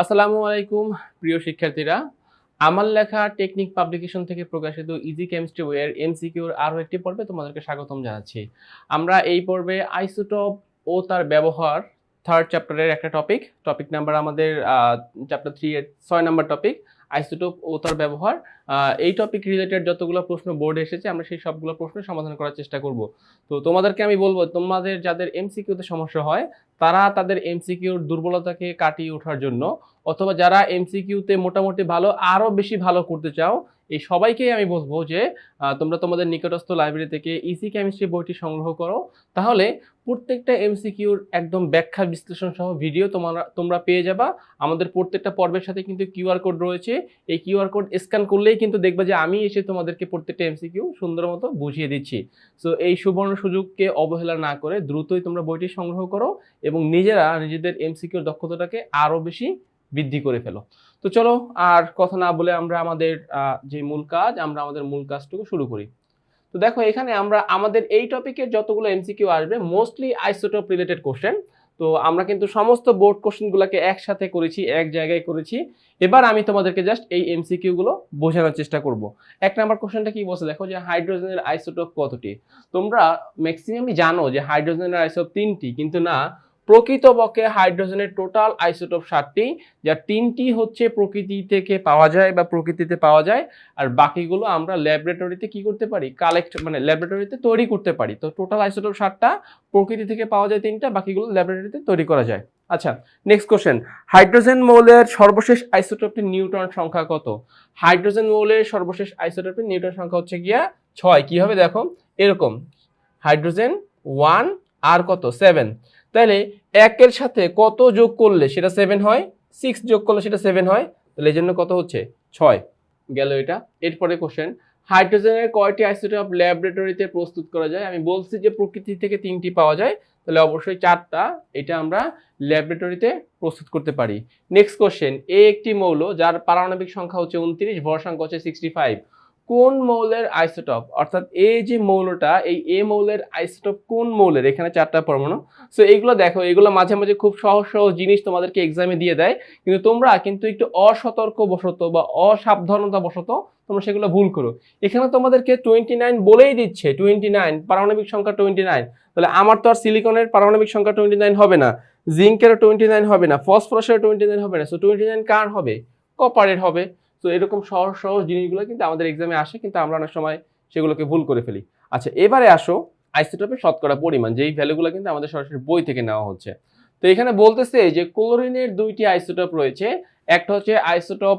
আসসালামু আলাইকুম, প্রিয় শিক্ষার্থীরা। আমার লেখা টেকনিক পাবলিকেশন থেকে প্রকাশিত ইজি কেমিস্ট্রি বইয়ের এমসিকিউর আরও একটি পর্বে তোমাদেরকে স্বাগতম জানাচ্ছি। আমরা এই পর্বে আইসোটপ ও তার ব্যবহার থার্ড চ্যাপ্টারের একটা টপিক টপিক নাম্বার আমাদের চ্যাপ্টার থ্রি এর ছয় নাম্বার টপিক আইসোটোপ ও তার ব্যবহার। এই টপিক রিলেটেড যতগুলো প্রশ্ন বোর্ডে এসেছে, আমরা সেই সবগুলো প্রশ্ন সমাধান করার চেষ্টা করব। তো তোমাদেরকে আমি বলব, তোমাদের যাদের এমসিকিউতে সমস্যা হয় তারা তাদের এমসিকিউর দুর্বলতাকে কাটিয়ে ওঠার জন্য, অথবা যারা এমসিকিউতে মোটামুটি ভালো, আরও বেশি ভালো করতে চাও, এই সবাইকেই আমি বলব যে তোমরা তোমাদের নিকটস্থ লাইব্রেরি থেকে ইসি কেমিস্ট্রি বইটি সংগ্রহ করো। তাহলে প্রত্যেকটা এমসিকিউর একদম ব্যাখ্যা বিশ্লেষণ সহ ভিডিও তোমরা তোমরা পেয়ে যাবা। আমাদের প্রত্যেকটা পর্বের সাথে কিন্তু কিউআর কোড রয়েছে। এই কিউআর কোড স্ক্যান করলেই কিন্তু দেখবা যে আমি এসে তোমাদেরকে প্রত্যেকটা এমসিকিউ সুন্দর মতো বুঝিয়ে দিচ্ছি। সো এই সুবর্ণ সুযোগকে অবহেলা না করে দ্রুতই তোমরা বইটি সংগ্রহ করো এবং নিজেরা নিজেদের এমসিকিউর দক্ষতাটাকে আরও বেশি বৃদ্ধি করে ফেলো। তো চলো আর কথা না বলে আমরা আমাদের যে মূল কাজ, আমরা আমাদের মূল কাজটুকু শুরু করি। তো দেখো এখানে আমরা আমাদের এই টপিকের যতগুলো এমসিকিউ আসবে মোস্টলি আইসোটোপ রিলেটেড কোশ্চেন তো আমরা কিন্তু সমস্ত বোর্ড কোশ্চেনগুলোকে একসাথে করেছি, এক জায়গায় করেছি। এবার আমি তোমাদেরকে জাস্ট এই এমসিকিউ গুলো বোঝানোর চেষ্টা করব। এক নাম্বার কোশ্চেনটা কি বলছে? দেখো যে হাইড্রোজেনের আইসোটোপ কতটি? তোমরা ম্যাক্সিমামই জানো যে হাইড্রোজেনের আইসোটোপ তিনটি, কিন্তু না প্রকৃতপক্ষে হাইড্রোজেনের টোটাল আইসোটোপ ষাটটি যা তিনটি হচ্ছে প্রকৃতি থেকে পাওয়া যায় বা প্রকৃতিতে পাওয়া যায়। আর বাকিগুলো আমরা ল্যাবরেটরিতে কি করতে পারি? কালেক্ট মানে ল্যাবরেটরিতে তৈরি করতে পারি। তো টোটাল আইসোটোপ ষাটটা প্রকৃতি থেকে পাওয়া যায় তিনটা, বাকিগুলো ল্যাবরেটরিতে তৈরি করা যায়। আচ্ছা নেক্সট কোশ্চেন হাইড্রোজেন মৌলের সর্বশেষ আইসোটোপটির নিউটন সংখ্যা কত? হাইড্রোজেন মৌলের সর্বশেষ আইসোটোপটির নিউটন সংখ্যা হচ্ছে গিয়া ছয়। কি হবে দেখো? এরকম, হাইড্রোজেন ওয়ান আর কত? সেভেন। তাহলে একের সাথে কত যোগ করলে সেটা সেভেন হয়? সিক্স যোগ করলে সেটা সেভেন হয়? তাহলে এই জন্য কত হচ্ছে? ছয়। গেল এটা। এরপরে কোশ্চেন হাইড্রোজেনের কয়টি আইসোটোপ ল্যাবরেটরিতে প্রস্তুত করা যায়? আমি বলছি যে প্রকৃতি থেকে তিনটি পাওয়া যায়, তাহলে অবশ্যই চারটা এটা আমরা ল্যাবরেটরিতে প্রস্তুত করতে পারি। নেক্সট কোশ্চেন এ একটি মৌল যার পারমাণবিক সংখ্যা হচ্ছে উনত্রিশ, ভর সংখ্যা হচ্ছে সিক্সটি ফাইভ কোন মৌলের আইসোটপ? অর্থাৎ এ যে মৌলটা, এই এ মৌলের আইসোটপ কোন মৌলের? এখানে চারটা পরমাণু। সো এইগুলো দেখো, এগুলো মাঝে মাঝে খুব সহজ সহজ জিনিস তোমাদেরকে এক্সামে দিয়ে দেয়। কিন্তু তোমরা কিন্তু একটু অসতর্ক বশত বা অসাবধানতা বশত তোমরা সেগুলো ভুল করো। এখানে তোমাদেরকে টোয়েন্টি নাইন বলেই দিচ্ছে টোয়েন্টি নাইন পারমাণবিক সংখ্যা টোয়েন্টি নাইন তাহলে আমার তো আর সিলিকনের পারমাণবিক সংখ্যা টোয়েন্টি নাইন হবে না। জিঙ্কেরও টোয়েন্টি নাইন হবে না। ফসফরাসেরও টোয়েন্টি নাইন হবে না। সো টোয়েন্টি নাইন কার হবে? কপারের হবে। তো এরকম সহজ সহজ জিনিসগুলো কিন্তু আমাদের এক্সামে আসে, কিন্তু আমরা অনেক সময় সেগুলোকে ভুল করে ফেলি। আচ্ছা এবারে আসো আইসোটোপের শতকরা পরিমাণ, যেই ভ্যালুগুলো কিন্তু আমাদের সরাসরি বই থেকে নেওয়া হচ্ছে। তো এখানে বলতেছে যে ক্লোরিনের দুইটি আইসোটপ রয়েছে, একটা হচ্ছে আইসোটপ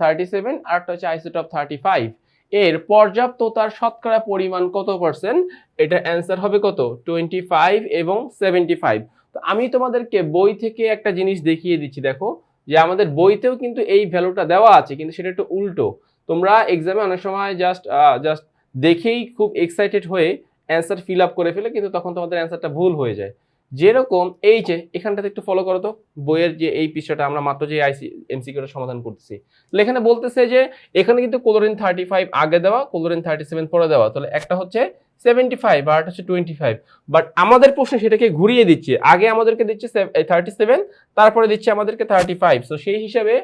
থার্টি সেভেন আর একটা হচ্ছে আইসোটোপ থার্টি ফাইভ এর পর্যাপ্ততার শতকরা পরিমাণ কত পার্সেন্ট এটা অ্যান্সার হবে কত? টোয়েন্টি ফাইভ এবং সেভেন্টি ফাইভ তো আমি তোমাদেরকে বই থেকে একটা জিনিস দেখিয়ে দিচ্ছি, দেখো। যে আমাদের বইতেও কিন্তু এই ভ্যালুটা দেওয়া আছে, কিন্তু সেটা একটু উল্টো। তোমরা এক্সামে অনেক সময় জাস্ট জাস্ট দেখেই খুব এক্সাইটেড হয়ে অ্যান্সার ফিল আপ করে ফেলে, কিন্তু তখন তোমাদের অ্যান্সারটা ভুল হয়ে যায়। যেরকম এই যে, এখানটাতে একটু ফলো করো তো, বইয়ের যে এই বিষয়টা আমরা মাত্র যে আইসি এমসিকিউটা সমাধান করতেছি। তাহলে এখানে বলতেছে যে, এখানে কিন্তু ক্লোরিন থার্টি ফাইভ আগে দেওয়া ক্লোরিন থার্টি সেভেন পরে দেওয়া। তাহলে একটা হচ্ছে সেভেন্টি ফাইভ আর হচ্ছে টোয়েন্টি ফাইভ বাট আমাদের প্রশ্ন সেটাকে ঘুরিয়ে দিচ্ছে। আগে আমাদেরকে দিচ্ছে থার্টি সেভেন তারপরে দিচ্ছে আমাদেরকে থার্টি ফাইভ সো সেই হিসাবে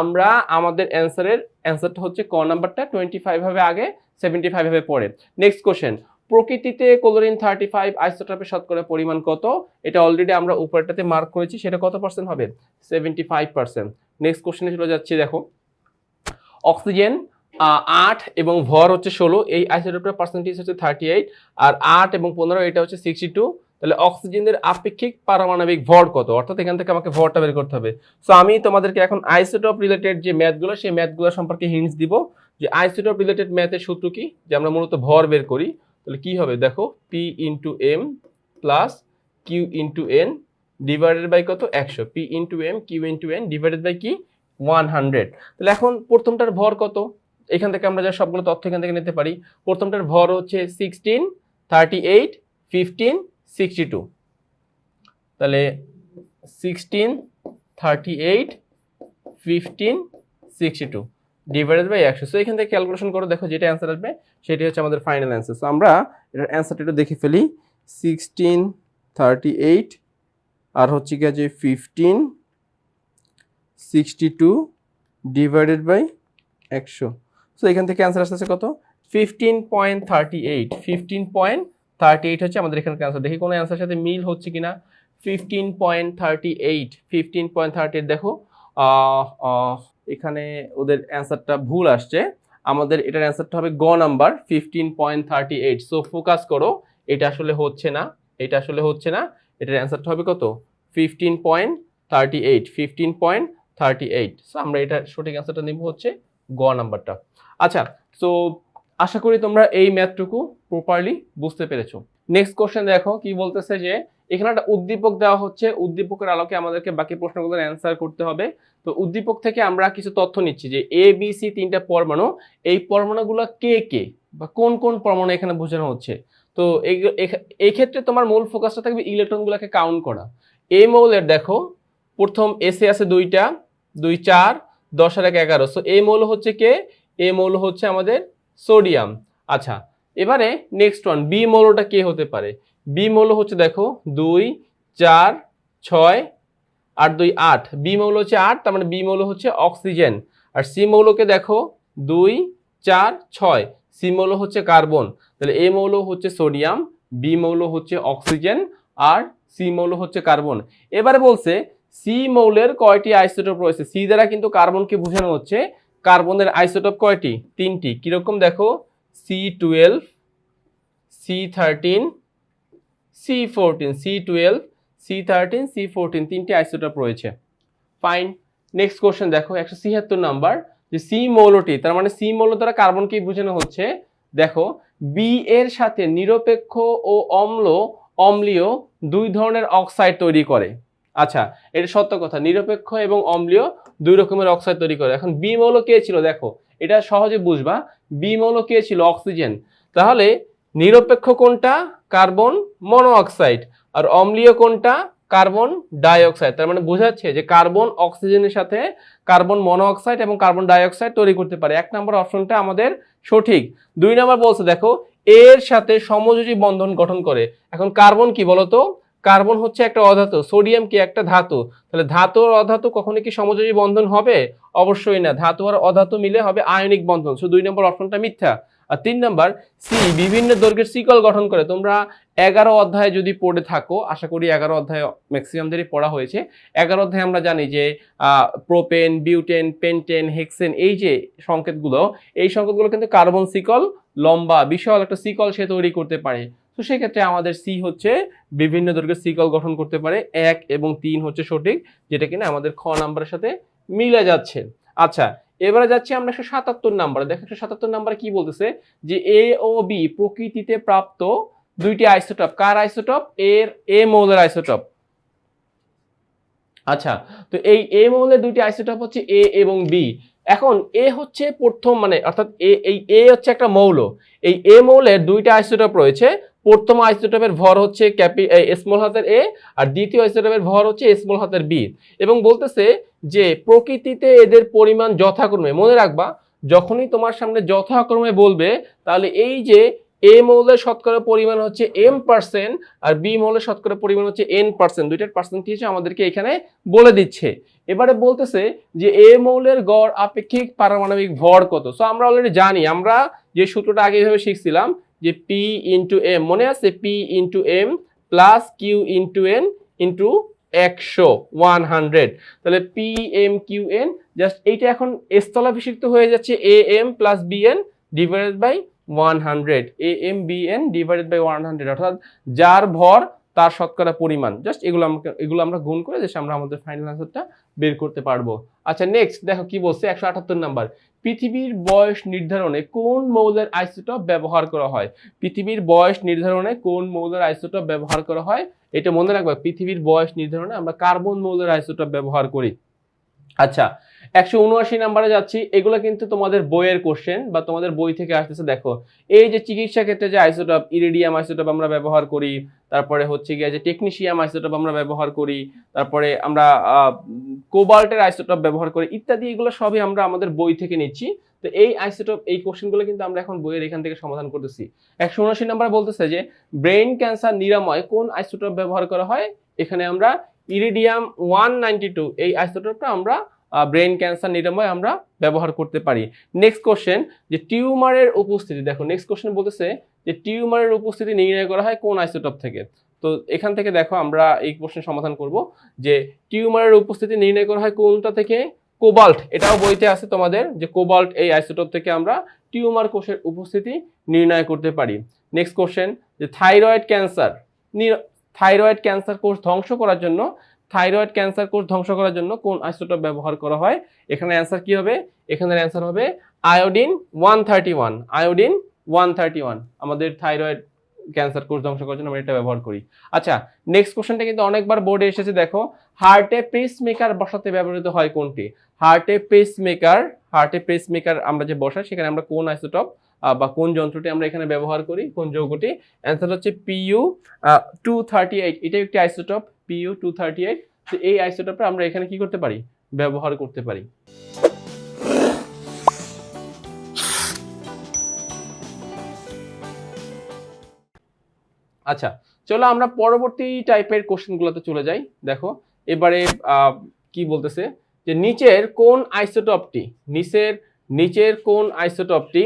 আমরা আমাদের অ্যান্সারের অ্যান্সারটা হচ্ছে ক নাম্বারটা টোয়েন্টি ফাইভ হবে আগে সেভেন্টি ফাইভ হবে পরে। নেক্সট কোশ্চেন প্রকৃতিতে ক্লোরিন থার্টি ফাইভ আইসোটপের শতকরা পরিমাণ কত? এটা অলরেডি আমরা উপরটাতে মার্ক করেছি, সেটা কত পার্সেন্ট হবে? সেভেন্টি ফাইভ পার্সেন্ট নেক্সট কোশ্চেনে চলে যাচ্ছি, দেখো। অক্সিজেন আট এবং ভর হচ্ছে ষোলো, এই আইসোটোপটার পার্সেন্টেজ হচ্ছে থার্টি এইট আর আট এবং পনেরো, এটা হচ্ছে সিক্সটি টু তাহলে অক্সিজেনের আপেক্ষিক পারমাণবিক ভর কত? অর্থাৎ এখান থেকে আমাকে ভরটা বের করতে হবে। সো আমি তোমাদেরকে এখন আইসোটোপ রিলেটেড যে ম্যাথগুলো সেই ম্যাথগুলো সম্পর্কে হিন্টস দিব। যে আইসোটোপ রিলেটেড ম্যাথের সূত্র কি? যে আমরা মূলত ভর বের করি। তাহলে কি হবে? দেখো P into M plus Q into N divided by কত? একশো। P into M Q into N divided by কি? ওয়ান হান্ড্রেড তাহলে এখন প্রথমটার ভর কত? এখান থেকে আমরা যা সবগুলো তথ্য এখান থেকে নিতে পারি। প্রথমটার ভর হচ্ছে sixteen thirty eight fifteen sixty two তাহলে sixteen thirty eight fifteen sixty two divided by একশো সো এখান থেকে ক্যালকুলেশন করে, দেখো যেটা অ্যান্সার আসবে, সেটি হচ্ছে আমাদের ফাইনাল অ্যান্সার সো আমরা এটার অ্যান্সারটা একটু দেখে ফেলি। সিক্সটিন থার্টি এইট আর হচ্ছে কি যে fifteen sixty two divided by একশো। সো এখান থেকে অ্যান্সার আসতেছে কত? Fifteen point thirty eight fifteen point thirty eight হচ্ছে আমাদের এখানকার অ্যান্সার দেখি কোনো অ্যান্সার সাথে মিল হচ্ছে কি না fifteen point thirty eight fifteen point thirty eight দেখো এখানে ওদের অ্যান্সারটা ভুল আসছে। আমাদের এটার অ্যান্সারটা হবে গ number fifteen point thirty eight so focus করো, এটা আসলে হচ্ছে না, এটা আসলে হচ্ছে না। এটার অ্যান্সারটা হবে কত? Fifteen point thirty eight fifteen point thirty eight so আমরা এটা সঠিক অ্যান্সারটা নিব হচ্ছে গ নাম্বারটা। আচ্ছা সো আশা করি তোমরা এই ম্যাথটুকু প্রপারলি বুঝতে পেরেছ। নেক্সট কোশ্চেন দেখো, কি বলতেছে যে এখানে একটা উদ্দীপক দেওয়া হচ্ছে। উদ্দীপকের আলোকে আমাদেরকে বাকি প্রশ্নগুলোর অ্যান্সার করতে হবে। তো উদ্দীপক থেকে আমরা কিছু তথ্য নিচ্ছি যে এ বি সি তিনটা পরমাণু, এই পরমাণুগুলো কে কে? বা কোন কোন পরমাণু এখানে বোঝানো হচ্ছে? তো এই- ক্ষেত্রে তোমার মূল ফোকাসটা থাকবে ইলেকট্রনগুলোকে কাউন্ট করা। এই মৌলের দেখো, প্রথম এসে আছে দুইটা, দুই চার, দশ আর এক এগারো। সো এই মৌল হচ্ছে কে? এ মৌল হচ্ছে আমাদের সোডিয়াম আচ্ছা এবারে নেক্সট ওয়ান বি মৌলটা কে হতে পারে? বি মৌল হচ্ছে দেখো দুই, চার, ছয় আর দুই, আট। বি মৌল হচ্ছে আট, তার মানে বি মৌল হচ্ছে অক্সিজেন আর সি মৌলকে দেখো দুই, চার, ছয়। সি মৌল হচ্ছে কার্বন তাহলে এ মৌল হচ্ছে সোডিয়াম বি মৌল হচ্ছে অক্সিজেন আর সি মৌল হচ্ছে কার্বন এবারে বলছে সি মৌলের কয়টি আইসোটোপ রয়েছে? সি দ্বারা কিন্তু কার্বনকে বোঝানো হচ্ছে কার্বনের আইসোটোপ কয়টি? তিনটি। কীরকম দেখো? C twelve C thirteen C fourteen C twelve C thirteen C fourteen তিনটি আইসোটোপ রয়েছে। ফাইন নেক্সট কোশ্চেন দেখো, একশো ছিয়াত্তর নাম্বার, যে সি মৌলটি, তার মানে সি মৌল দ্বারা কার্বনকে বোঝানো হচ্ছে? দেখো বি এর সাথে নিরপেক্ষ ও অম্ল, অম্লীয় দুই ধরনের অক্সাইড তৈরি করে। আচ্ছা এটা সত্য কথা, নিরপেক্ষ এবং অম্লীয় দুই রকমের অক্সাইড তৈরি করে। এখন বি মৌল কে ছিল, দেখো, এটা সহজে বুঝবা বি মৌল কে ছিল অক্সিজেন তাহলে নিরপেক্ষ কোনটা? Carbon monoxide. আর অম্লীয় কোনটা? Carbon dioxide. তার মানে বোঝাচ্ছে যে কার্বন অক্সিজেনের সাথে কার্বন মনোঅক্সাইড এবং কার্বন ডাইঅক্সাইড তৈরি করতে পারে। এক নম্বর অপশনটা আমাদের সঠিক। দুই নম্বর বলছে, দেখো, এর সাথে সমযোজী বন্ধন গঠন করে। এখন কার্বন কি বলতো? কার্বন হচ্ছে একটা অধাতু, সোডিয়াম কি একটা ধাতু। তাহলে ধাতু আর অধাতু কখনো কি সমযোজী বন্ধন হবে? অবশ্যই না। ধাতু আর অধাতু মিলে হবে আয়নিক বন্ধন। সো দুই নম্বর অপশনটা মিথ্যা। আর তিন নম্বর, সি, বিভিন্ন দৈর্ঘ্যের সিকল গঠন করে। তোমরা এগারো অধ্যায়ে যদি পড়ে থাকো, আশা করি এগারো অধ্যায় ম্যাক্সিমামদেরই পড়া হয়েছে। এগারো অধ্যায়ে আমরা জানি যে প্রোপেন বিউটেন পেন্টেন হেক্সেন এই যে সংকেতগুলো, এই সংকেতগুলো কিন্তু কার্বন সিকল লম্বা, বিশাল একটা সিকল সে তৈরি করতে পারে। তো সেক্ষেত্রে আমাদের সি হচ্ছে বিভিন্ন দৈর্ঘ্যের সিকল গঠন করতে পারে। এক এবং তিন হচ্ছে সঠিক, যেটা কিনা আমাদের খ নাম্বারের সাথে মিলে যাচ্ছে। আচ্ছা এবারে যাচ্ছি আমরা একশো সাতাত্তর নাম্বার। দেখো একশো সাতাত্তর নাম্বার কি বলতেছে? যে এ ও বি প্রকৃতিতে প্রাপ্ত দুইটি আইসোটপ। কার আইসোটপ? এর এ মৌলের আইসোটপ। আচ্ছা তো এই এ মৌলের দুইটি আইসোটপ হচ্ছে এ এবং বি এখন এ হচ্ছে প্রথম মানে অর্থাৎ এ এই এ হচ্ছে একটা মৌল। এই এ মৌলের দুইটা আইসোটপ রয়েছে। প্রথম আইসোটপের ভর হচ্ছে ক্যাপি স্মল হাতের এ আর দ্বিতীয় আইসোটপের ভর হচ্ছে স্মল হাতের বি এবং বলতেছে যে প্রকৃতিতে এদের পরিমাণ যথাক্রমে, মনে রাখবা, যখনই তোমার সামনে যথাক্রমে বলবে, তাহলে এই যে এ মৌলের শতকরা পরিমাণ হচ্ছে এম পার্সেন্ট আর বি মৌলের শতকরা পরিমাণ হচ্ছে এন পার্সেন্ট দুইটার পার্সেন্টেজ আমাদেরকে এখানে বলে দিচ্ছে। এবারে বলতেছে যে এ মৌলের গড় আপেক্ষিক পারমাণবিক ভর কত? সো আমরা অলরেডি জানি, আমরা যে সূত্রটা আগে এভাবে শিখছিলাম যে পি ইন্টু এম মনে আছে P into M plus Q into N into একশো ওয়ান হান্ড্রেড তাহলে P M Q N just এইটা এখন স্থলাভিষিক্ত হয়ে যাচ্ছে A M plus B N divided by one hundred A M B N divided by one hundred অর্থাৎ যার ভর তার শতকরা পরিমাণ। জাস্ট এগুলো আমাকে, এগুলো আমরা গুণ করে যে আমরা আমাদের ফাইনাল আনসারটা বের করতে পারব। আচ্ছা নেক্সট দেখো কি বলছে? একশো আটাত্তর নাম্বার। পৃথিবীর বয়স নির্ধারণে কোন মৌলের আইসোটপ ব্যবহার করা হয়? পৃথিবীর বয়স নির্ধারণে কোন মৌলের আইসোটপ ব্যবহার করা হয়? এটা মনে রাখবে, পৃথিবীর বয়স নির্ধারণে আমরা কার্বন মৌলের আইসোটপ ব্যবহার করি। আচ্ছা একশো উনআশি নাম্বারে যাচ্ছি। এগুলো কিন্তু তোমাদের বইয়ের কোশ্চেন বা তোমাদের বই থেকে আসতেছে, দেখো। এই যে চিকিৎসা ক্ষেত্রে যে আইসোটপ ইরিডিয়াম আইসোটপ আমরা ব্যবহার করি, তারপরে হচ্ছে গিয়ে যে টেকনিশিয়াম আইসোটপ আমরা ব্যবহার করি, তারপরে আমরা কোবাল্টের আইসোটপ ব্যবহার করি, ইত্যাদি এগুলো সবই আমরা আমাদের বই থেকে নিচ্ছি। তো এই আইসোটপ এই কোশ্চেনগুলো কিন্তু আমরা এখন বইয়ের এখান থেকে সমাধান করতেছি। একশো উনআশি নাম্বার বলতেছে যে ব্রেন ক্যান্সার নিরাময় কোন আইসোটপ ব্যবহার করা হয়? এখানে আমরা ইরিডিয়াম ওয়ান এই আইসোটপটা আমরা ব্রেন ক্যান্সার নিরাময় আমরা ব্যবহার করতে পারি। নেক্সট কোশ্চেন যে টিউমারের উপস্থিতি, দেখো নেক্সট কোশ্চেন বলতেছে যে টিউমারের উপস্থিতি নির্ণয় করা হয় কোন আইসোটপ থেকে? তো এখান থেকে দেখো, আমরা এই প্রশ্নের সমাধান করব যে টিউমারের উপস্থিতি নির্ণয় করা হয় কোনটা থেকে? কোবাল্ট, এটাও বইতে আছে তোমাদের যে কোবাল্ট এই আইসোটপ থেকে আমরা টিউমার কোষের উপস্থিতি নির্ণয় করতে পারি। নেক্সট কোশ্চেন যে থাইরয়েড ক্যান্সার থাইরয়েড ক্যান্সার কোষ ধ্বংস করার জন্য, থাইরয়েড ক্যান্সার কোষ ধ্বংস করার জন্য কোন আইসোটপ ব্যবহার করা হয়? এখানে অ্যান্সার কি হবে? এখানের অ্যান্সার হবে iodine one thirty one iodine one thirty one আমাদের থাইরয়েড ক্যান্সার কোষ ধ্বংস করার জন্য আমরা এটা ব্যবহার করি। আচ্ছা নেক্সট কোশ্চেনটা কিন্তু অনেকবার বোর্ডে এসেছে, দেখো। হার্টে পেস মেকার বসাতে ব্যবহৃত হয় কোনটি? হার্টে পেস মেকার হার্টে পেস মেকার আমরা যে বসাই, সেখানে আমরা কোন আইসোটপ বা কোন যন্ত্রটি আমরা এখানে ব্যবহার করি, কোন যৌগটি? অ্যান্সার হচ্ছে পিইউ টু থার্টি এইট এটা একটি isotope PU two thirty eight তো এই আইসোটপটা আমরা এখানে কি করতে পারি? ব্যবহার করতে পারি। আচ্ছা চলো আমরা পরবর্তী টাইপের কোশ্চেনগুলোতে চলে যাই। দেখো, এবারে কি বলতেছে? যে নিচের কোন আইসোটপটি নিচের নিচের কোন আইসোটপটি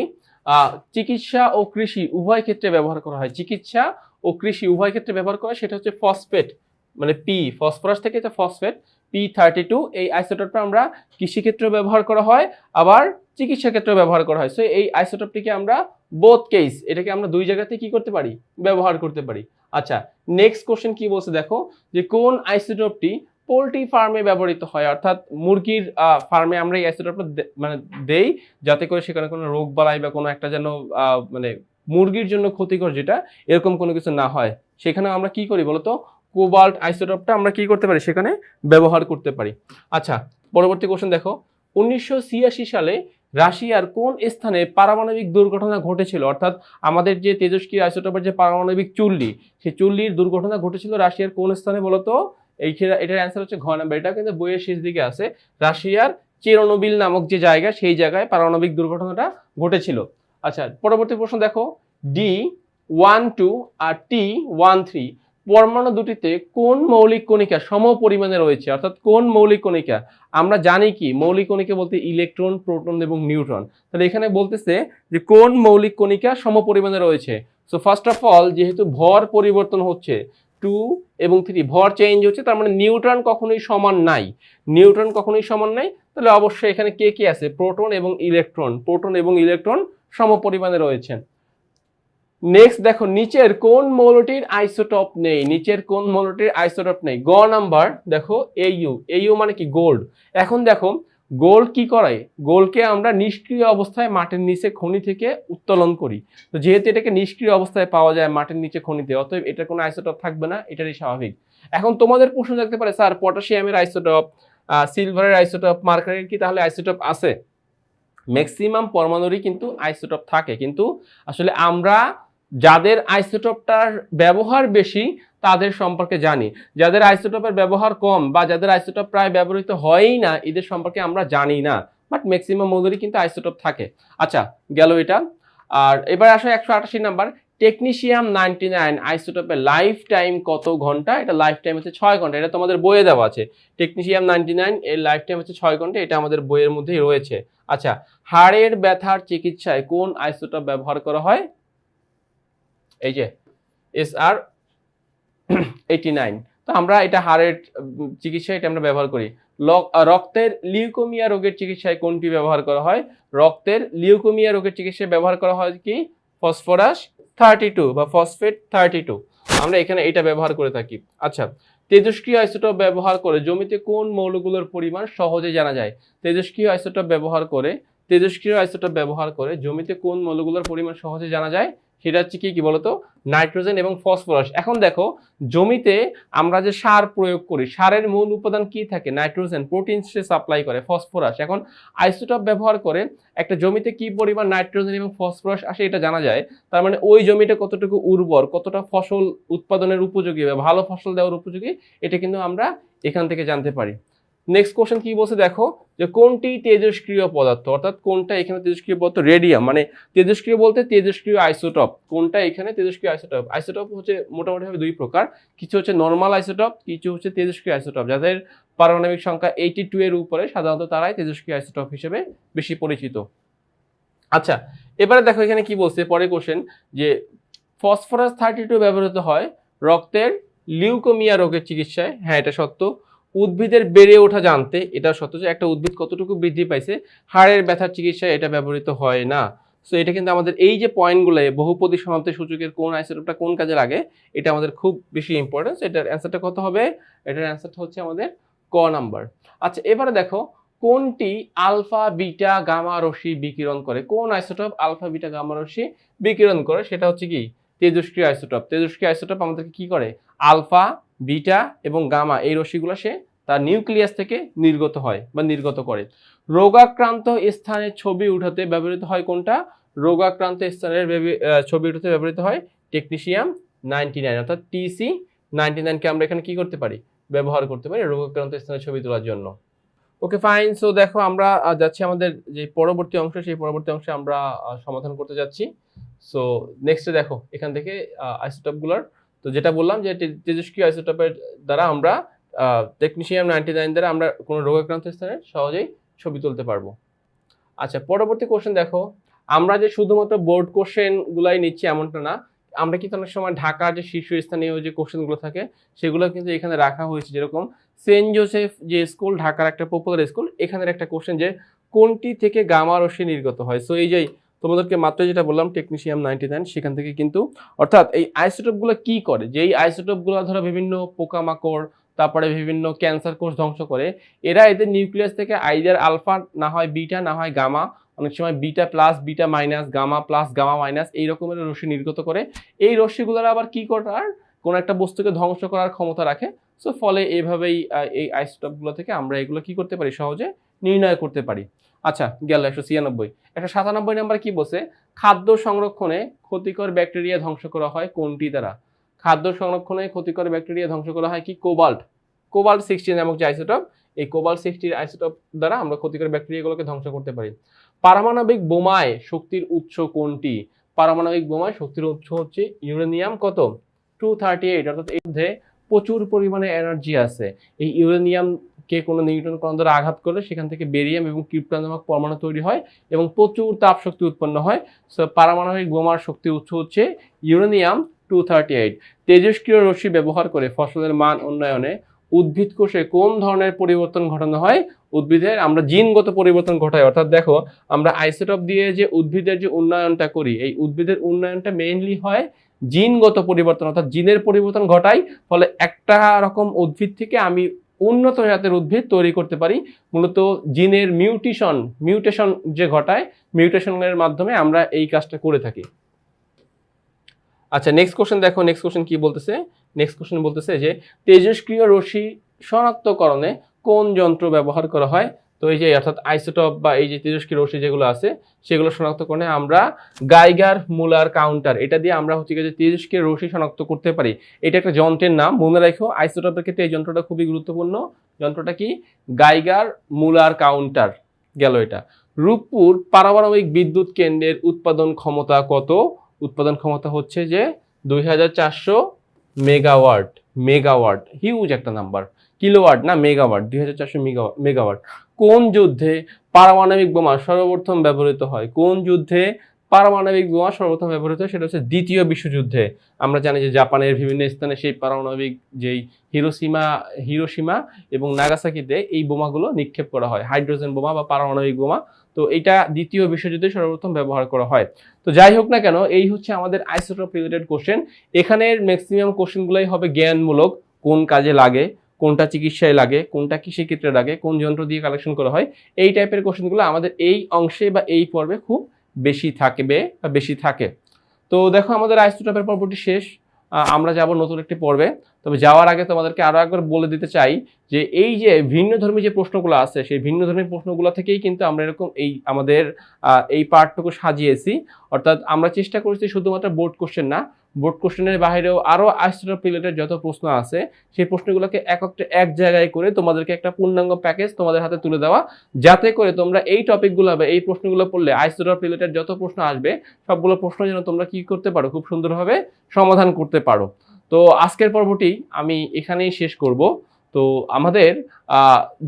চিকিৎসা ও কৃষি উভয় ক্ষেত্রে ব্যবহার করা হয়। চিকিৎসা ও কৃষি উভয় ক্ষেত্রে ব্যবহার করা হয়, সেটা হচ্ছে ফসফেট মানে পি ফসফরাস থেকে এটা ফসফেট পি থার্টি টু এই আইসোটপটা আমরা কৃষিক্ষেত্রে ব্যবহার করা হয়, আবার চিকিৎসা ক্ষেত্রেও ব্যবহার করা হয়। সো এই আইসোটপটিকে আমরা বোথ কেস এটাকে আমরা দুই জায়গাতে কি করতে পারি? ব্যবহার করতে পারি। আচ্ছা নেক্সট কোশ্চেন কি বলছে দেখো, যে কোন আইসোটপটি পোলট্রি ফার্মে ব্যবহৃত হয়। অর্থাৎ মুরগির ফার্মে আমরা এই আইসোটপটা মানে দেই যাতে করে সেখানে কোনো রোগ বালাই বা কোনো একটা যেন মানে মুরগির জন্য ক্ষতিকর যেটা, এরকম কোনো কিছু না হয়। সেখানে আমরা কি করি বলতো? কোবাল্ট আইসোটপটা আমরা কি করতে পারি? সেখানে ব্যবহার করতে পারি। আচ্ছা পরবর্তী কোশ্চেন দেখো। উনিশশো ছিয়াশি সালে রাশিয়ার কোন স্থানে পারমাণবিক দুর্ঘটনা ঘটেছিল? অর্থাৎ আমাদের যে তেজস্ক্রিয় আইসোটপের যে পারমাণবিক চুল্লি, সেই চুল্লির দুর্ঘটনা ঘটেছিল রাশিয়ার কোন স্থানে বলতো? এই এটার অ্যান্সার হচ্ছে ঘ নাম্বার এটা কিন্তু বইয়ের শেষ দিকে আছে। রাশিয়ার চেরনোবিল নামক যে জায়গা, সেই জায়গায় পারমাণবিক দুর্ঘটনাটা ঘটেছিল। আচ্ছা পরবর্তী প্রশ্ন দেখো। ডি ওয়ান টু আর টি ওয়ান থ্রি পরমাণু দুটিতে কোন মৌলিক কণিকা সম পরিমাণে রয়েছে? অর্থাৎ কোন মৌলিক কণিকা? আমরা জানি কি, মৌলিক কণিকা বলতে ইলেকট্রন, প্রোটন এবং নিউট্রন। তাহলে এখানে বলতেছে যে কোন মৌলিক কণিকা সম পরিমাণে রয়েছে? সো ফার্স্ট অফ অল যেহেতু ভর পরিবর্তন হচ্ছে টু এবং থ্রি, ভর চেঞ্জ হচ্ছে, তার মানে নিউট্রন কখনোই সমান নাই। নিউট্রন কখনোই সমান নাই, তাহলে অবশ্যই এখানে কে কে আছে? প্রোটন এবং ইলেকট্রন প্রোটন এবং ইলেকট্রন সম পরিমাণে রয়েছে। নেক্সট দেখো, নিচের কোন মৌলটির আইসোটপ নেই? নিচের কোন মৌলটির আইসোটপ নেই? গ নাম্বার, দেখো এইউ এইউ মানে কি? গোল্ড এখন দেখো গোল্ড কি করায় গোলকে আমরা নিষ্ক্রিয় অবস্থায় মাটির নিচে খনি থেকে উত্তোলন করি। তো যেহেতু এটাকে নিষ্ক্রিয় অবস্থায় পাওয়া যায় মাটির নিচে খনিতে, অতএব এটা কোনো আইসোটপ থাকবে না, এটারই স্বাভাবিক। এখন তোমাদের প্রশ্ন থাকতে পারে, স্যার, পটাশিয়ামের আইসোটপ সিলভারের আইসোটপ, মার্কারের কি তাহলে আইসোটপ আছে? ম্যাক্সিমাম পরমাণুরই কিন্তু আইসোটপ থাকে। কিন্তু আসলে আমরা যাদের আইসোটপটার ব্যবহার বেশি, তাদের সম্পর্কে জানি। যাদের আইসোটপের ব্যবহার কম বা যাদের আইসোটপ প্রায় ব্যবহৃত হয়ই না, এদের সম্পর্কে আমরা জানি না। বাট ম্যাক্সিমাম মৌলেরই কিন্তু আইসোটপ থাকে। আচ্ছা গেল এটা। আর এবার আসো একশো আটাশি নাম্বার। টেকনিশিয়াম নাইনটি নাইন আইসোটপের লাইফ টাইম কত ঘণ্টা? এটা লাইফ টাইম হচ্ছে ছয় ঘণ্টা, এটা তোমাদের বইয়ে দেওয়া আছে। টেকনিশিয়াম নাইনটি নাইন, এর লাইফ টাইম হচ্ছে ছয় ঘণ্টা, এটা আমাদের বইয়ের মধ্যেই রয়েছে। আচ্ছা হাড়ের ব্যথার চিকিৎসায় কোন আইসোটপ ব্যবহার করা হয়? এই যে এস আর এইটি নাইন তো আমরা এটা হাড়ের চিকিৎসায় এটা আমরা ব্যবহার করি। রক্তের লিউকোমিয়া রোগের চিকিৎসায় কোনটি ব্যবহার করা হয়? রক্তের লিউকোমিয়া রোগের চিকিৎসায় ব্যবহার করা হয় কি? ফসফরাস থার্টি টু বা ফসফেট থার্টি টু আমরা এখানে এটা ব্যবহার করে থাকি। আচ্ছা তেজস্ক্রিয় আইসোটপ ব্যবহার করে জমিতে কোন মৌলগুলোর পরিমাণ সহজে জানা যায়? তেজস্ক্রিয় আইসোটপ ব্যবহার করে তেজস্ক্রিয় আইসোটপ ব্যবহার করে জমিতে কোন মৌলগুলোর পরিমাণ সহজে জানা যায়? সেটা হচ্ছে কি কি বলতো? নাইট্রোজেন এবং ফসফরাস এখন দেখো, জমিতে আমরা যে সার প্রয়োগ করি, সারের মূল উপাদান কি থাকে? নাইট্রোজেন প্রোটিন সে সাপ্লাই করে ফসফরাস এখন আইসোটপ ব্যবহার করে একটা জমিতে কি পরিমাণ নাইট্রোজেন এবং ফসফরাস আসে এটা জানা যায়। তার মানে ওই জমিটা কতটুকু উর্বর, কতটা ফসল উৎপাদনের উপযোগী বা ভালো ফসল দেওয়ার উপযোগী, এটা কিন্তু আমরা এখান থেকে জানতে পারি। নেক্সট কোশ্চেন কি বলছে দেখো, যে কোনটি তেজস্ক্রিয় পদার্থ? অর্থাৎ কোনটা এখানে তেজস্ক্রিয় পদার্থ? রেডিয়াম মানে তেজস্ক্রিয় বলতে তেজস্ক্রিয় আইসোটপ কোনটা এখানে তেজস্ক্রিয় আইসোটপ আইসোটপ হচ্ছে মোটামুটিভাবে দুই প্রকার। কিছু হচ্ছে নর্মাল আইসোটপ কিছু হচ্ছে তেজস্ক্রিয় আইসোটপ যাদের পারমাণবিক সংখ্যা এইটি টু এর উপরে, সাধারণত তারাই তেজস্ক্রিয় আইসোটপ হিসেবে বেশি পরিচিত। আচ্ছা এবারে দেখো এখানে কি বলছে, পরে কোশ্চেন যে ফসফরাস থার্টি টু ব্যবহৃত হয় রক্তের লিউকোমিয়া রোগের চিকিৎসায়। হ্যাঁ এটা সত্য। উদ্ভিদের বেড়ে ওঠা জানতে এটা সত্য যে একটা উদ্ভিদ কতটুকু বৃদ্ধি পাইছে, হাড়ের ব্যথার চিকিৎসায় এটা ব্যবহৃত হয় না। সো এটা কিন্তু আমাদের এই যে পয়েন্টগুলো বহুপদী সমাপ্তি সূচকের কোন আইসোটোপটা কোন কাজে লাগে, এটা আমাদের খুব বেশি ইম্পর্টেন্স এটার অ্যান্সারটা কত হবে? এটার অ্যান্সারটা হচ্ছে আমাদের ক নাম্বার আচ্ছা এবারে দেখো, কোনটি আলফা, বিটা, গামা রশ্মি বিকিরণ করে? কোন আইসোটপ আলফা, বিটা, গামা রশ্মি বিকিরণ করে? সেটা হচ্ছে কি? তেজস্ক্রিয় আইসোটপ তেজস্ক্রিয় আইসোটোপ আমাদেরকে কি করে? আলফা বিটা এবং গামা এই রশ্মিগুলো সে তার নিউক্লিয়াস থেকে নির্গত হয় বা নির্গত করে। রোগাক্রান্ত স্থানে ছবি উঠাতে ব্যবহৃত হয় কোনটা? রোগাক্রান্ত স্থানের ছবি উঠাতে ব্যবহৃত হয় টেকনিশিয়াম নাইনটি নাইন অর্থাৎ টিসি নাইনটি নাইনকে আমরা এখানে কি করতে পারি? ব্যবহার করতে পারি রোগাক্রান্ত স্থানে ছবি তোলার জন্য। ওকে, ফাইন। সো দেখো আমরা যাচ্ছি আমাদের যে পরবর্তী অংশ, সেই পরবর্তী অংশে আমরা সমাধান করতে যাচ্ছি। সো নেক্সটে দেখো, এখান থেকে আইসোটপগুলোর তো যেটা বললাম যে তেজস্ক্রিয় আইসোটপের দ্বারা আমরা টেকনিশিয়াম নাইনটি নাইন দ্বারা আমরা কোনো রোগাক্রান্ত স্থানে সহজেই ছবি তুলতে পারব। আচ্ছা পরবর্তী কোশ্চেন দেখো। আমরা যে শুধুমাত্র বোর্ড কোশ্চেনগুলাই নিচ্ছি এমনটা না, আমরা কিন্তু অনেক সময় ঢাকার যে শীর্ষস্থানীয় যে কোশ্চেনগুলো থাকে, সেগুলো কিন্তু এখানে রাখা হয়েছে। যেরকম সেন্ট জোসেফ যে স্কুল, ঢাকার একটা পপুলার স্কুল এখানের একটা কোশ্চেন যে কোনটি থেকে গামা রশ্মি নির্গত হয়? সো এই যে তোমাদেরকে মাত্র যেটা বললাম টেকনিশিয়াম নাইনটি নাইন সেখান থেকে কিন্তু, অর্থাৎ এই আইসোটোপগুলো কি করে? যে এই আইসোটোপগুলো ধরো বিভিন্ন পোকামাকড়, তারপরে বিভিন্ন ক্যান্সার কোষ ধ্বংস করে, এরা এদের নিউক্লিয়াস থেকে আইদার আলফা না হয় বিটা না হয় গামা অনেক সময় beta plus beta minus gamma plus gamma minus এই রকমের রশ্মি নির্গত করে, এই রশ্মিগুলোর আবার কি করার? কোনো একটা বস্তুকে ধ্বংস করার ক্ষমতা রাখে। সো ফলে এইভাবেই এই আইসোটোপগুলো থেকে আমরা এগুলো কি করতে পারি সহজে? নির্ণয় করতে পারি। আচ্ছা গেল একশো ছিয়ানব্বই। একশো সাতানব্বই নাম্বার কি বলছে? খাদ্য সংরক্ষণে ক্ষতিকর ব্যাকটেরিয়া ধ্বংস করা হয় কোনটি দ্বারা? খাদ্য সংরক্ষণে ক্ষতিকর ব্যাকটেরিয়া ধ্বংস করা হয় কি? কোবাল্ট। কোবাল্ট সিক্সটি নামক যে আইসোটপ, এই কোবাল্ট সিক্সটির আইসোটপ দ্বারা আমরা ক্ষতিকর ব্যাকটেরিয়াগুলোকে ধ্বংস করতে পারি। পারমাণবিক বোমায় শক্তির উৎস কোনটি? পারমাণবিক বোমায় শক্তির উৎস হচ্ছে ইউরেনিয়াম কত? টু থার্টি এইট, অর্থাৎ এর মধ্যে প্রচুর পরিমাণে এনার্জি আছে। এই ইউরেনিয়ামকে কোনো নিউট্রন কণ দ্বারা আঘাত করলে সেখান থেকে বেরিয়াম এবং ক্রিপ্টন নামক পরমাণু তৈরি হয় এবং প্রচুর তাপ শক্তি উৎপন্ন হয়। সো পারমাণবিক বোমার শক্তির উৎস হচ্ছে ইউরেনিয়াম টু থার্টি এইট তেজস্ক্রিয় রশ্মি ব্যবহার করে ফসলের মান উন্নয়নে উদ্ভিদ কোষে কোন ধরনের পরিবর্তন ঘটানো হয়? উদ্ভিদের আমরা জিনগত পরিবর্তন ঘটাই। অর্থাৎ দেখো, আমরা আইসোটপ দিয়ে যে উদ্ভিদের যে উন্নয়নটা করি, এই উদ্ভিদের উন্নয়নটা মেইনলি হয় জিনগত পরিবর্তন, অর্থাৎ জিনের পরিবর্তন ঘটাই। ফলে একটা রকম উদ্ভিদ থেকে আমি উন্নত জাতের উদ্ভিদ তৈরি করতে পারি। মূলত জিনের মিউটেশন মিউটেশন যে ঘটায়, মিউটেশনের মাধ্যমে আমরা এই কাজটা করে থাকি। আচ্ছা নেক্সট কোশ্চেন দেখো নেক্সট কোশ্চেন কি বলতেছে? নেক্সট কোশ্চেন বলতেছে যে তেজস্ক্রিয় রশ্মি শনাক্তকরণে কোন যন্ত্র ব্যবহার করা হয়? তো এই যে অর্থাৎ আইসোটপ বা এই যে তেজস্ক্রিয় রশ্মি যেগুলো আছে, সেগুলো শনাক্তকরণে আমরা গাইগার মুলার কাউন্টার, এটা দিয়ে আমরা হচ্ছে যে তেজস্ক্রিয় রশ্মি শনাক্ত করতে পারি। এটা একটা যন্ত্রের নাম। মনে রাখো, আইসোটপের ক্ষেত্রে এই যন্ত্রটা খুবই গুরুত্বপূর্ণ। যন্ত্রটা কি? গাইগার মুলার কাউন্টার গেল এটা। রূপপুর পারমাণবিক বিদ্যুৎ কেন্দ্রের উৎপাদন ক্ষমতা কত? উৎপাদন ক্ষমতা হচ্ছে যে দুই হাজার চারশো মেগাওয়াট মেগাওয়াট হিউজ একটা নাম্বার কিলোওয়াট না মেগাওয়াট দুই হাজার চারশো মেগাওয়াট কোন যুদ্ধে পারমাণবিক বোমা সর্বপ্রথম ব্যবহৃত হয়? কোন যুদ্ধে পারমাণবিক বোমা সর্বপ্রথম ব্যবহৃত হয়? সেটা হচ্ছে দ্বিতীয় বিশ্বযুদ্ধে। আমরা জানি যে জাপানের বিভিন্ন স্থানে সেই পারমাণবিক যেই হিরোসীমা হিরোসীমা এবং নাগাসাকিতে এই বোমাগুলো নিক্ষেপ করা হয়, হাইড্রোজেন বোমা বা পারমাণবিক বোমা। তো এটা দ্বিতীয় বিশ্বযুদ্ধে সর্বপ্রথম ব্যবহার করা হয়। তো যাই হোক না কেন, এই হচ্ছে আমাদের আইসোটপ রিলেটেড কোশ্চেন এখানের ম্যাক্সিমাম কোশ্চেনগুলোই হবে জ্ঞানমূলক, কোন কাজে লাগে কোনটা চিকিৎসায় লাগে, কোনটা কৃষিক্ষেত্রে লাগে, কোন যন্ত্র দিয়ে কালেকশন করা হয়, এই টাইপের কোশ্চেনগুলো আমাদের এই অংশে বা এই পর্বে খুব বেশি থাকবে বা বেশি থাকে। তো দেখো আমাদের আইসোটপের পর্বটি শেষ। আমরা যাব নতুন একটি পর্বে। তবে যাওয়ার আগে তোমাদেরকে আরও একবার বলে দিতে চাই যে এই যে ভিন্ন ধর্মী যে প্রশ্নগুলো আছে, সেই ভিন্ন ধর্মী প্রশ্নগুলো থেকেই কিন্তু আমরা এরকম এই আমাদের এই পার্টটুকু সাজিয়েছি। অর্থাৎ আমরা চেষ্টা করেছি শুধুমাত্র বোর্ড কোশ্চেন না বোর্ড কোশ্চেনের বাইরেও আরও আইসোটপ রিলেটেড যত প্রশ্ন আছে, সেই প্রশ্নগুলোকে একত্রে এক জায়গায় করে তোমাদেরকে একটা পূর্ণাঙ্গ প্যাকেজ তোমাদের হাতে তুলে দেওয়া। যাতে করে তোমরা এই টপিকগুলো বা এই প্রশ্নগুলো পড়লে আইসোটপ রিলেটেড যত প্রশ্ন আসবে, সবগুলো প্রশ্ন যেন তোমরা কি করতে পারো, খুব সুন্দরভাবে সমাধান করতে পারো। তো আজকের পর্বটি আমি এখানেই শেষ করব। তো আমাদের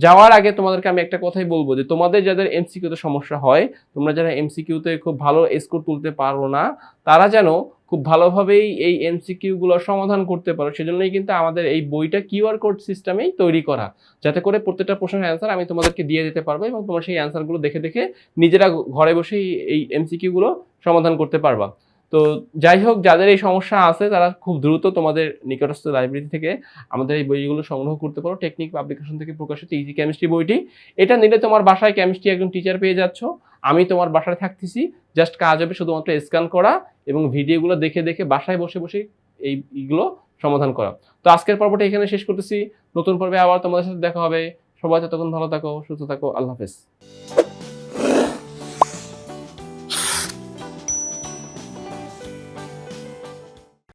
যাওয়ার আগে তোমাদেরকে আমি একটা কথাই বলব যে তোমাদের যাদের এমসিকিউতে সমস্যা হয়, তোমরা যারা এমসিকিউতে খুব ভালো স্কোর তুলতে পারো না, তারা যেন খুব ভালোভাবেই এই এমসিকিউ গুলোর সমাধান করতে পারো। সেজন্যই কিন্তু আমাদের এই বইটা কিউআর কোড সিস্টেমেই তৈরি করা। যাতে করে প্রত্যেকটা প্রশ্নের অ্যান্সার আমি তোমাদেরকে দিয়ে দিতে পারব এবং তোমার সেই অ্যান্সারগুলো দেখে দেখে নিজেরা ঘরে বসেই এই এমসিকিউ গুলো সমাধান করতে পারবা। তো যাই হোক, যাদের এই সমস্যা আছে, তারা খুব দ্রুত তোমাদের নিকটস্থ লাইব্রেরি থেকে আমাদের এই বইগুলো সংগ্রহ করতে পারো। টেকনিক পাবলিকেশন থেকে প্রকাশিত ইজি কেমিস্ট্রি বইটি। এটা নিলে তোমার বাসায় কেমিস্ট্রি একজন টিচার পেয়ে যাচ্ছ। আমি তোমার বাসায় থাকতেছি জাস্ট কাজ হবে শুধুমাত্র স্ক্যান করা এবং ভিডিওগুলো দেখে দেখে বাসায় বসে বসে এই এইগুলো সমাধান করা। তো আজকের পর্বটা এখানে শেষ করতেছি। নতুন পর্বে আবার তোমাদের সাথে দেখা হবে। সবাই ততক্ষণ ভালো থাকো, সুস্থ থাকো। আল্লাহ হাফেজ।